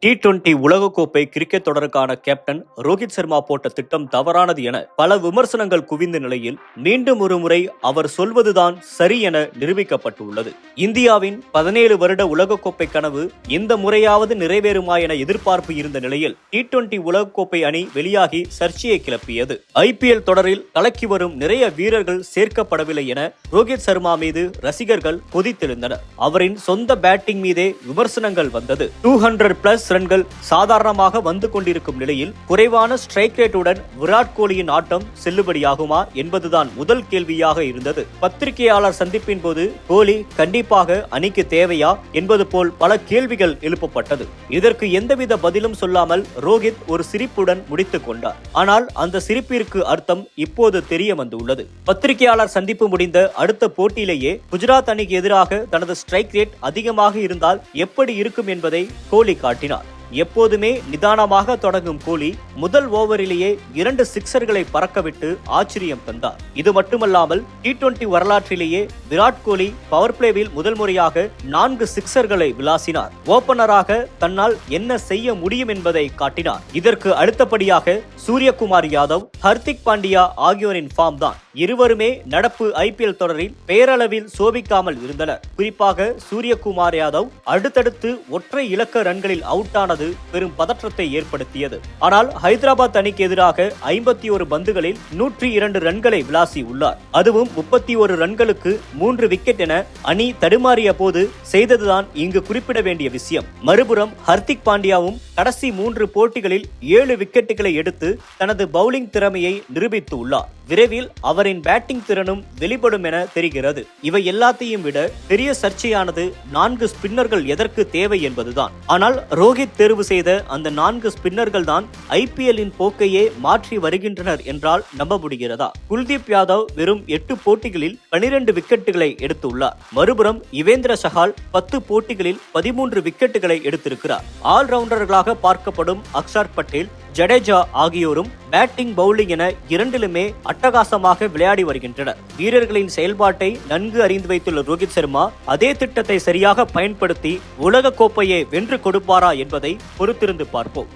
D twenty உலகக்கோப்பை cricket தொடருக்கான captain Rohit Sharma போட்ட திட்டம் தவறானது என பல விமர்சனங்கள் குவிந்த நிலையில் மீண்டும் ஒரு முறை அவர் சொல்வதுதான் சரி என நிரூபிக்கப்பட்டுள்ளது. இந்தியாவின் பதினேழு வருட உலகக்கோப்பை கனவு இந்த முறையாவது நிறைவேறுமா என எதிர்பார்ப்பு இருந்த நிலையில் டி டுவெண்டி உலகக்கோப்பை அணி வெளியாகி சர்ச்சையை கிளப்பியது. ஐபிஎல் தொடரில் கலக்கி வரும் நிறைய வீரர்கள் சேர்க்கப்படவில்லை என ரோஹித் சர்மா மீது ரசிகர்கள் கொதித்தெழுந்தனர். அவரின் சொந்த பேட்டிங் மீதே விமர்சனங்கள் வந்தது. டூ ஹண்ட்ரட் பிளஸ் ரன்கள் சாதாரணமாக வந்து கொண்டிருக்கும் நிலையில் குறைவான ஸ்ட்ரைக் ரேட்டுடன் விராட் கோலியின் ஆட்டம் செல்லுபடியாகுமா என்பதுதான் முதல் கேள்வியாக இருந்தது. பத்திரிகையாளர் சந்திப்பின் போது கோலி கண்டிப்பாக அணிக்கு தேவையா என்பது போல் பல கேள்விகள் எழுப்பப்பட்டது. இதற்கு எந்தவித பதிலும் சொல்லாமல் ரோஹித் ஒரு சிரிப்புடன் முடித்துக் கொண்டார். ஆனால் அந்த சிரிப்பிற்கு அர்த்தம் இப்போது தெரிய வந்துள்ளது. பத்திரிகையாளர் சந்திப்பு முடிந்த அடுத்த போட்டியிலேயே குஜராத் அணிக்கு எதிராக தனது ஸ்ட்ரைக் ரேட் அதிகமாக இருந்தால் எப்படி இருக்கும் என்பதை கோலி காட்டினார். எப்போதுமே நிதானமாக தொடங்கும் கோலி முதல் ஓவரிலேயே இரண்டு சிக்சர்களை பறக்கவிட்டு ஆச்சரியம் தந்தார். இது மட்டுமல்லாமல் டி டுவெண்டி வரலாற்றிலேயே விராட் கோலி பவர் பிளேவில் முதல் முறையாக நான்கு சிக்சர்களை விளாசினார். ஓபனராக தன்னால் என்ன செய்ய முடியும் என்பதை காட்டினார். இதற்கு அடுத்தபடியாக சூரியகுமார் யாதவ் ஹர்திக் பாண்டியா ஆகியோரின் ஃபார்ம் தான். இருவருமே நடப்பு ஐபிஎல் தொடரில் பெயரளவில் சோபிக்காமல் இருந்தனர். குறிப்பாக சூரியகுமார் யாதவ் அடுத்தடுத்து ஒற்றை இலக்க ரன்களில் அவுட் ஆனது அது பெரும் பதற்றத்தை ஏற்படுத்தியது. ஆனால் ஹைதராபாத் அணிக்கு எதிராக ஐம்பத்தி ஒரு பந்துகளில் நூற்றி இரண்டு ரன்களை விளாசி உள்ளார். அதுவும் முப்பத்தி ஒரு ரன்களுக்கு மூன்று விக்கெட் என அணி தடுமாறிய போது செய்ததுதான் இங்கு குறிப்பிட வேண்டிய விஷயம். மறுபுறம் ஹர்திக் பாண்டியாவும் கடைசி மூன்று போட்டிகளில் ஏழு விக்கெட்டுகளை எடுத்து தனது பவுலிங் திறமையை நிரூபித்து உள்ளார். விரைவில் அவரின் பேட்டிங் திறனும் வெளிப்படும் என தெரிகிறது. இவை எல்லாத்தையும் விட பெரிய சர்ச்சையானது நான்கு ஸ்பின்னர்கள் எதற்கு தேவை என்பதுதான். ஆனால் ரோஹித் தேர்வு செய்த அந்த நான்கு ஸ்பின்னர்கள் தான் ஐபிஎல்லின் போக்கையே மாற்றி வருகின்றனர் என்றால் நம்ப முடிகிறதா? குல்தீப் யாதவ் வெறும் எட்டு போட்டிகளில் பனிரெண்டு விக்கெட்டுகளை எடுத்துள்ளார். மறுபுறம் யுவேந்திர சஹால் பத்து போட்டிகளில் பதிமூன்று விக்கெட்டுகளை எடுத்திருக்கிறார். ஆல்ரவுண்டர்களாக பார்க்கப்படும் அக்ஷர் பட்டேல் ஜடேஜா ஆகியோரும் பேட்டிங் பவுலிங் என இரண்டிலுமே அட்டகாசமாக விளையாடி வருகின்றனர். வீரர்களின் செயல்பாட்டை நன்கு அறிந்து வைத்துள்ள ரோஹித் சர்மா அதே திட்டத்தை சரியாக பயன்படுத்தி உலக கோப்பையை வென்று கொடுப்பாரா என்பதை பொறுத்திருந்து பார்ப்போம்.